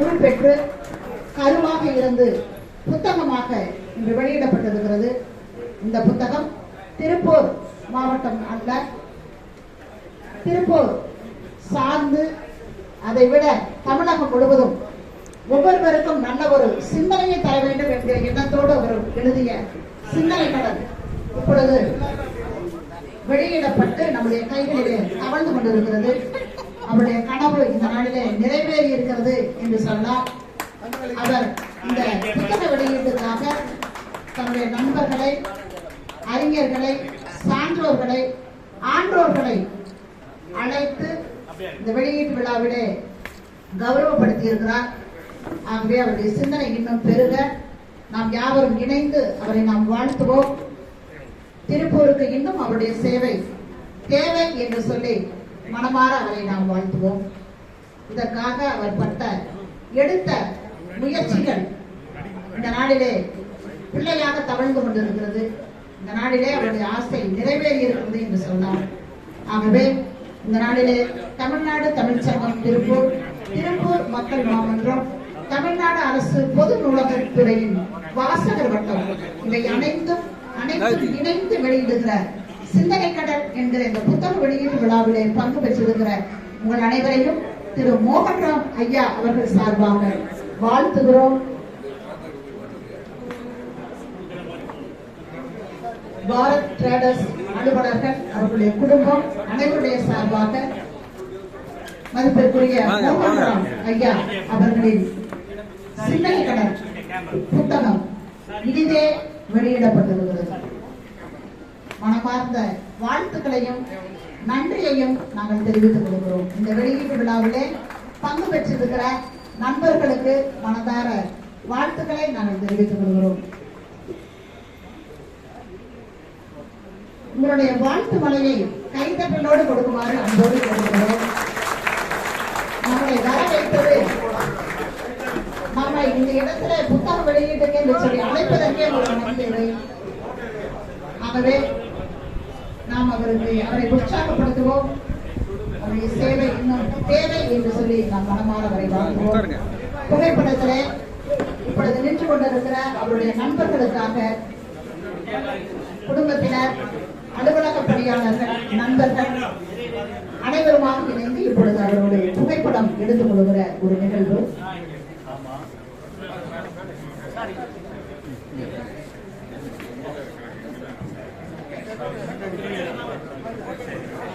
உருப்பெற்று கருவாக இருந்து புத்தகமாக இன்று வெளியிடப்பட்டிருக்கிறது. இந்த புத்தகம் திருப்பூர் மாவட்டம் அல்ல. திருப்பூர் சார்ந்து அதை விட தமிழகம் முழுவதும் ஒவ்வொருவருக்கும் நல்ல ஒரு சிந்தனையை தர வேண்டும் என்கிற எண்ணத்தோடு அவர் எழுதிய சிந்தனை கடல் இப்பொழுது வெளியிடப்பட்டு நம்முடைய கைகளிலே தவழ்ந்து கொண்டிருக்கிறது. அவருடைய கனவு இந்த நாளிலே நிறைவேறி இருக்கிறது என்று சொன்னார். அவர் இந்த புத்தக வெளியீட்டுக்காக தன்னுடைய நண்பர்களை அறிஞர்களை சான்றோர்களை ஆன்றோர்களை அழைத்து இந்த வெளியீட்டு விழாவிலே கௌரவப்படுத்தி இருக்கிறார் ஆகவே அவருடைய சிந்தனை இன்னும் பெருக. நாம் யாவரும் இணைந்து அவரை நாம் வாழ்த்துவோம். திருப்பூருக்கு இன்னும் அவருடைய சேவை தேவை என்று சொல்லி மனமாற அவரை நாம் வாழ்த்துவோம். இதற்காக அவர் பட்ட எடுத்த முயற்சிகள் இந்த நாளிலே பிள்ளையாக தவழ்ந்து கொண்டிருக்கிறது. இந்த நாளிலே அவருடைய ஆசை நிறைவேறி இருக்கிறது என்று சொன்னார். ஆகவே இந்த நாளிலே தமிழ்நாடு தமிழ்ச்சங்கம் திருப்பூர் திருப்பூர் மக்கள் மாமன்றம் தமிழ்நாடு அரசு பொது நூலகத் துறையின் வாசகர் வட்டம். இவை அனைத்தும் அனைத்தும் இணைந்து வெளியிடுகிற சிந்தனை கடல் என்கிற இந்த புத்தக வெளியீட்டு விழாவிலே பங்கு பெற்றிருக்கிற உங்கள் அனைவரையும் திரு மோகன்ராம் ஐயா அவர்கள் சார்பாக வாழ்த்துகிறோம். பாரத் ட்ரேடர்ஸ் அலுவலர்கள் அவர்களுடைய குடும்பம் அனைவருடைய சார்பாக மதிப்பிற்குரிய மோகன்ராம் ஐயா அவர்களின் சிந்தனை கடல் புத்தகம் இனிதே வெளியிடப்பட்டிருக்கிறது. மனமார்ந்த வாழ்த்துக்களையும் நன்றியையும் நாங்கள் தெரிவித்துக் கொள்கிறோம். இந்த வெளியீட்டு விழாவிலே பங்கு பெற்றிருக்கிற நண்பர்களுக்கு மனதார வாழ்த்துக்களை நாங்கள் தெரிவித்துக் கொள்கிறோம். உங்களுடைய வாழ்த்து மலையை கைதட்டலோடு கொடுக்குமாறு அன்போடு கொடுக்கிறோம் நம்மை வர வைத்தது நம்மை இந்த இடத்துல புத்தக வெளியீட்டுக்கு என்று சொல்லி அழைப்பதற்கே ஒரு நம்பிக்கை ஆகவே நாம் அவருக்கு அவரை உற்சாகப்படுத்துவோம். அவருடைய சேவை இன்னும் தேவை என்று சொல்லி நாம் மனமாற அவரை வாழ்த்துவோம். புகைப்படத்திலே இப்பொழுது நின்று கொண்டிருக்கிற அவருடைய நண்பர்களுக்காக குடும்பத்தினர் அலுவலக பணியாளர்கள் நண்பர்கள் அனைவருமாக இணைந்து இப்பொழுது அவருடைய புகைப்படம் எடுத்துக் கொள்கிற ஒரு நிகழ்வு.